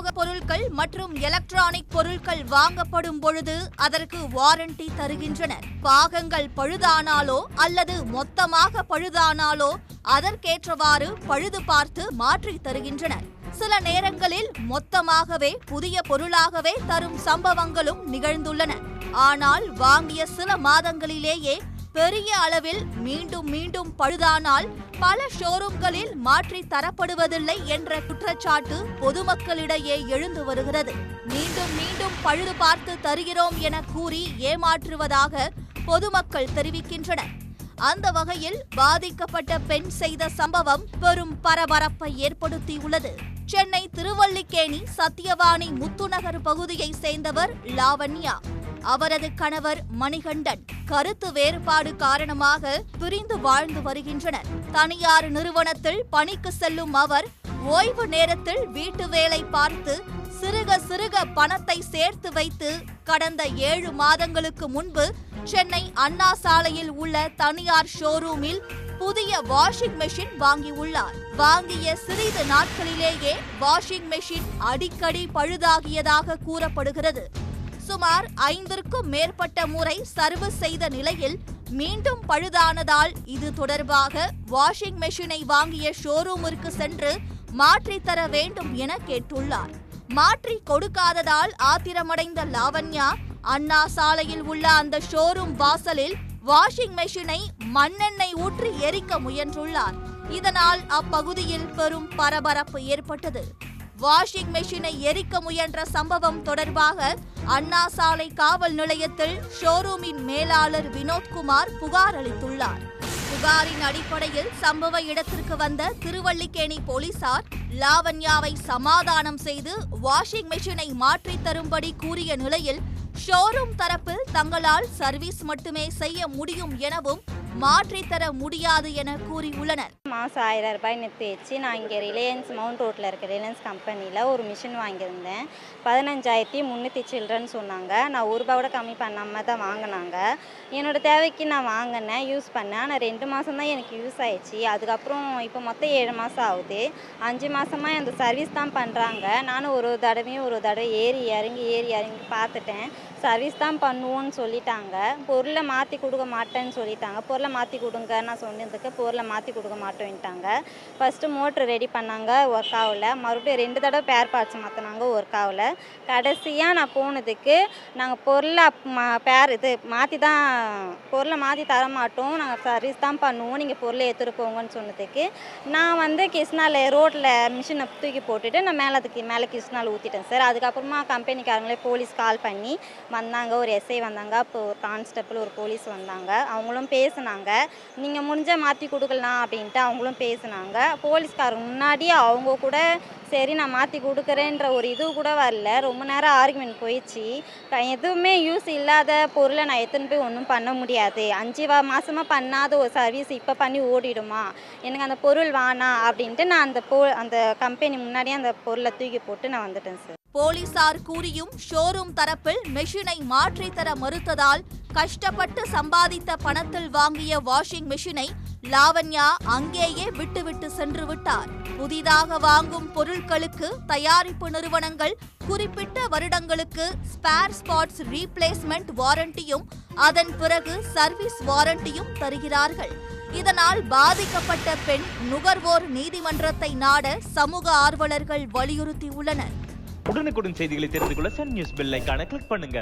உபயோக பொருட்கள் மற்றும் எலக்ட்ரானிக் பொருட்கள் வாங்கப்படும் பொழுது அதற்கு வாரண்டி தருகின்றனர். பாகங்கள் பழுதானாலோ அல்லது மொத்தமாக பழுதானாலோ அதற்கேற்றவாறு பழுது பார்த்து மாற்றி தருகின்றனர். சில நேரங்களில் மொத்தமாகவே புதிய பொருளாகவே தரும் சம்பவங்களும் நிகழ்ந்துள்ளன. ஆனால் வாங்கிய சில மாதங்களிலேயே பெரிய அளவில் மீண்டும் மீண்டும் பழுதானால் பல ஷோரூம்களில் மாற்றி தரப்படுவதில்லை என்ற குற்றச்சாட்டு பொதுமக்களிடையே எழுந்து வருகிறது. மீண்டும் மீண்டும் பழுது பார்த்து தருகிறோம் என கூறி ஏமாற்றுவதாக பொதுமக்கள் தெரிவிக்கின்றனர். அந்த வகையில் பாதிக்கப்பட்ட பெண் செய்த சம்பவம் பெரும் பரபரப்பை ஏற்படுத்தியுள்ளது. சென்னை திருவல்லிக்கேணி சத்தியவாணி முத்துநகர் பகுதியை சேர்ந்தவர் லாவண்யா. அவரது கணவர் மணிகண்டன் கருத்து வேறுபாடு காரணமாக பிரிந்து வாழ்ந்து வருகின்றனர். தனியார் நிறுவனத்தில் பணிக்கு செல்லும் அவர் ஓய்வு நேரத்தில் வீட்டு வேலை பார்த்து சிறுக சிறுக பணத்தை சேர்த்து வைத்து கடந்த ஏழு மாதங்களுக்கு முன்பு சென்னை அண்ணா சாலையில் உள்ள தனியார் ஷோரூமில் புதிய வாஷிங் மெஷின் வாங்கியுள்ளார். வாங்கிய சிறிது நாட்களிலேயே வாஷிங் மெஷின் அடிக்கடி பழுதாகியதாக கூறப்படுகிறது. சுமார் ஐந்திற்கும் மேற்பட்ட முறை சர்வீஸ் செய்த நிலையில் மீண்டும் பழுதானதால் இது தொடர்பாக வாஷிங் மெஷினை வாங்கிய ஷோரூமிற்கு சென்று மாற்றித்தர தர வேண்டும் என கேட்டுள்ளார். மாற்றி கொடுக்காததால் ஆத்திரமடைந்த லாவண்யா அண்ணா சாலையில் உள்ள அந்த ஷோரூம் வாசலில் வாஷிங் மெஷினை மண்ணெண்ணெய் ஊற்றி எரிக்க முயன்றுள்ளார். இதனால் அப்பகுதியில் பெரும் பரபரப்பு ஏற்பட்டது. வாஷிங் மெஷினை எரிக்க முயன்ற சம்பவம் தொடர்பாக அண்ணா சாலை காவல் நிலையத்தில் ஷோரூமின் மேலாளர் வினோத்குமார் புகார் அளித்துள்ளார். புகாரின் அடிப்படையில் சம்பவ இடத்திற்கு வந்த திருவல்லிக்கேணி போலீசார் லாவண்யாவை சமாதானம் செய்து வாஷிங் மெஷினை மாற்றித் தரும்படி கூறிய நிலையில் ஷோரூம் தரப்பில் தங்களால் சர்வீஸ் மட்டுமே செய்ய முடியும் எனவும் மாற்றித்தர முடியாது என கூறியுள்ளனர். மாதம் ஆயிரம் ரூபாய் நிறுத்தி வச்சு நான் இங்கே ரிலையன்ஸ் மவுண்ட் ரோட்டில் இருக்க ரிலையன்ஸ் கம்பெனியில் ஒரு மிஷின் வாங்கியிருந்தேன். பதினஞ்சாயிரத்தி முந்நூற்றி சில்ட்ரன் சொன்னாங்க. நான் ஒரு ரூபா கூட கம்மி பண்ணாமல் தான் வாங்கினாங்க. என்னோடய தேவைக்கு நான் வாங்கினேன் யூஸ் பண்ணேன். ஆனால் ரெண்டு மாதம் தான் எனக்கு யூஸ் ஆயிடுச்சு. அதுக்கப்புறம் இப்போ மொத்தம் ஏழு மாதம் ஆகுது. அஞ்சு மாதமாக அந்த சர்வீஸ் தான் பண்ணுறாங்க நானும் ஒரு ஒரு தடவையும் ஒரு தடவை ஏறி இறங்கி ஏறி இறங்கி பார்த்துட்டேன். சர்வீஸ் தான் பண்ணுவோன்னு சொல்லிட்டாங்க. பொருளை மாற்றி கொடுக்க மாட்டேன்னு சொல்லிட்டாங்க. பொருளை மாற்றி கொடுங்க. நான் சொன்னதுக்கு பொருளை மாற்றி கொடுக்க மாட்டோம்ட்டாங்க ஃபஸ்ட்டு மோட்ரு ரெடி பண்ணாங்க ஒர்க் ஆகல. மறுபடியும் ரெண்டு தடவை பேர் பார்ட்ஸ் மாற்றினாங்க ஒர்க் ஆகல. கடைசியாக நான் போனதுக்கு நாங்கள் பொருளை மா பேர் இது மாற்றி தான் பொருளை மாற்றி தர மாட்டோம். நாங்கள் சர்வீஸ் தான் பண்ணுவோம். நீங்கள் பொருளை எடுத்துகிட்டு போங்கன்னு சொன்னதுக்கு நான் வந்து கிருஷ்ணாவில் ரோட்டில் மிஷினை தூக்கி போட்டுட்டு நான் மேலே அதுக்கு மேலே கிருஷ்ணாவில் ஊற்றிட்டேன் சார். அதுக்கப்புறமா கம்பெனிக்காரங்களே போலீஸ் கால் பண்ணி வந்தாங்க. ஒரு எஸ்ஐ வந்தாங்க. அப்போ ஒரு கான்ஸ்டபிள் ஒரு போலீஸ் வந்தாங்க. அவங்களும் பேசினாங்க. நீங்கள் முடிஞ்ச மாற்றி கொடுக்கலாம் அப்படின்ட்டு அவங்களும் பேசுனாங்க. போலீஸ்காரங்க முன்னாடி அவங்க கூட சரி நான் மாற்றி கொடுக்குறேன்ற ஒரு இது கூட வரல. ரொம்ப நேரம் ஆர்குமெண்ட் போயிடுச்சு. எதுவுமே யூஸ் இல்லாத பொருளை நான் எடுத்துன்னு போய் ஒன்றும் பண்ண முடியாது. அஞ்சு வா மாதமாக பண்ணாத ஒரு சர்வீஸ் இப்போ பண்ணி ஓடிடுமா? எனக்கு அந்த பொருள் வானா அப்படின்ட்டு நான் அந்த பொ அந்த கம்பெனி முன்னாடியே அந்த பொருளை தூக்கி போட்டு நான் வந்துட்டேன் சார் போலீசார் கூறியும் ஷோரூம் தரப்பில் மெஷினை மாற்றி தர மறுத்ததால் கஷ்டப்பட்டு சம்பாதித்த பணத்தில் வாங்கிய வாஷிங் மெஷினை லாவண்யா அங்கேயே விட்டுவிட்டு சென்று விட்டார். புதிதாக வாங்கும் பொருட்களுக்கு தயாரிப்பு நிறுவனங்கள் குறிப்பிட்ட வருடங்களுக்கு ஸ்பேர் ஸ்பாட்ஸ் ரீப்ளேஸ்மெண்ட் வாரண்டியும் அதன் பிறகு சர்வீஸ் வாரண்டியும் தருகிறார்கள். இதனால் பாதிக்கப்பட்ட பெண் நுகர்வோர் நீதிமன்றத்தை நாட சமூக ஆர்வலர்கள் வலியுறுத்தியுள்ளனர். உடனுக்குடன் செய்திகளை தெரிந்து கொள்ள சன் நியூஸ் பெல் கிளிக் பண்ணுங்க.